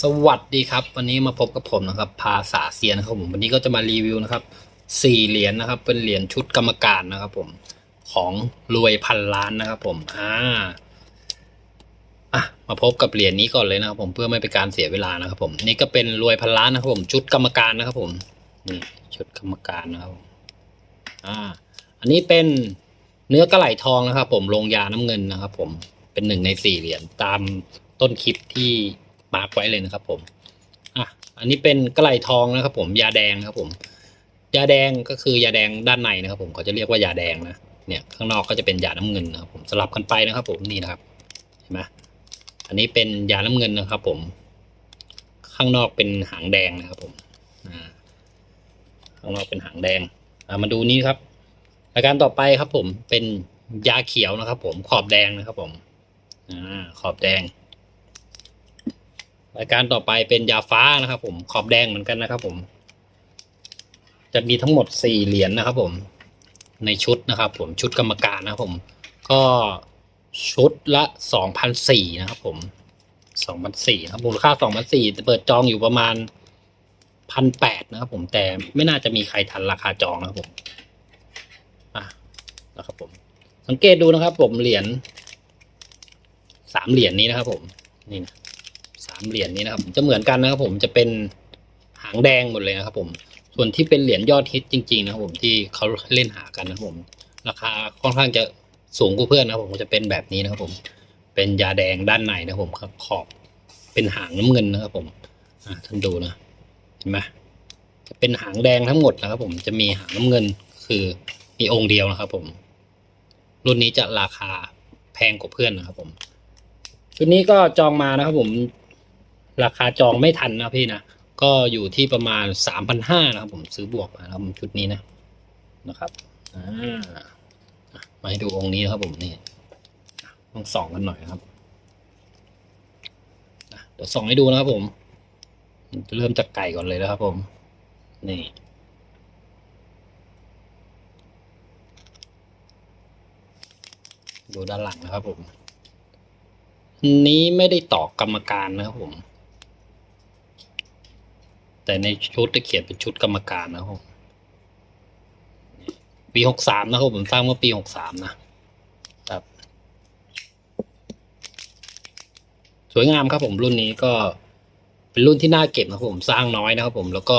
สวัสดีครับ วันนี้มาพบกับผมนะครับ ภาษาเซียนนะครับผมวันนี้ก็จะมารีวิวนะครับสี่เหรียญนะครับ เป็นเหรียญชุดกรรมการนะครับ ผมของรวยพันล้านนะครับ ผมอ่าอะมาพบกับเหรียญนี้ก่อนเลยนะครับผมเพื่อไม่เป็นการเสียเวลานะครับผมนี่ก็เป็นรวยพันล้านนะครับผมชุดกรรมการนะครับผมนี่ชุดกรรมการนะครับอ่าอันนี้เป็นเนื้อกระไหลทองนะครับ ผมลงยาน้ำเงินนะครับ ผมเป็นหนึ่งในสี่เหรียญตามต้นคลิปที่ มาร์กไว้เลยนะครับผมอะอันนี้เป็นกระไหลทองนะครับ ผมยาแดงนะครับผม ยาแดงก็คือยาแดงด้านในนะครับ ผมเขาจะเรียกว่ายาแดงนะเนี่ยข้างนอกก็จะเป็นยาน้ำเงินนะครับผมสลับกันไปนะครับ ผมนี่นะครับเห็นไหมอันนี้เป็นยาน้ำเงินนะครับ ผม ข้างนอกเป็นหางแดงนะครับ ผมข้างนอกเป็นหางแดงมาดูนี้ครับราการต่อไปครับ ผมเป็นยาเขียวนะครับ ผมขอบแดงนะครับ ผมอขอบแดง รายการต่อไปเป็นยาฟ้านะครับ ผมขอบแดงเหมือนกันนะครับ ผม จะมีทั้งหมดสี่เหรียญนะครับ ผมในชุดนะครับ ผมชุดกรรมการนะครับ ผม ก็ชุดละสองพันสี่นะครับผมสองพันสี่ครับมูลค่าสองพันสี่เปิดจองอยู่ประมาณพันแปดนะครับผมแต่ไม่น่าจะมีใครทันราคาจองนะครับผมอะนะครับผม สังเกตดูนะครับ ผมเหรียญสามเหรียญนี้นะครับ ผมนี่นะามเหรียญนี้นะครับจะเหมือนกันนะครับ ผมจะเป็นหางแดงหมดเลยนะครับ ผม ส่วนที่เป็นเหรียญยอดฮิตจริง ๆ นะครับ ผมที่เขาเล่นหากันนะครับผม ราคาค่อนข้างจะสูงกว่าเพื่อนนะครับ ผมจะเป็นแบบนี้นะครับ ผม เป็นยาแดงด้านในนะครับผมครับขอบเป็นหางน้ำเงินนะครับ ผมท่านดูนะเห็นไหมจะเป็นหางแดงทั้งหมดนะครับ ผมจะมีหางน้ำเงินคือมีองค์เดียวนะครับ ผม รุ่นนี้จะราคาแพงกว่าเพื่อนนะครับ ผมชุดนี้ก็จองมานะครับ ผม ราคาจองไม่ทันนะพี่นะก็อยู่ที่ประมาณสามพันห้านะครับผมซื้อบวกมาครับชุดนี้นะนะครับอ่ามาให้ดูองค์นี้นะครับผมนี่ต้องส่องกันหน่อยนะครับเดี๋ยวส่องให้ดูนะครับผมเริ่มจากไก่ก่อนเลยนะครับผม นี่ดูด้านหลังนะครับผม นี้ไม่ได้ต่อกรรมการนะครับผม แต่ในชุดจะเขียนเป็นชุดกรรมการนะครับปีหกสามนะครับผมสร้างเมื่อปีหกสามนะครับ สวยงามครับผมรุ่นนี้ก็เป็นรุ่นที่น่าเก็บนะครับผมสร้างน้อยนะครับผมแล้วก็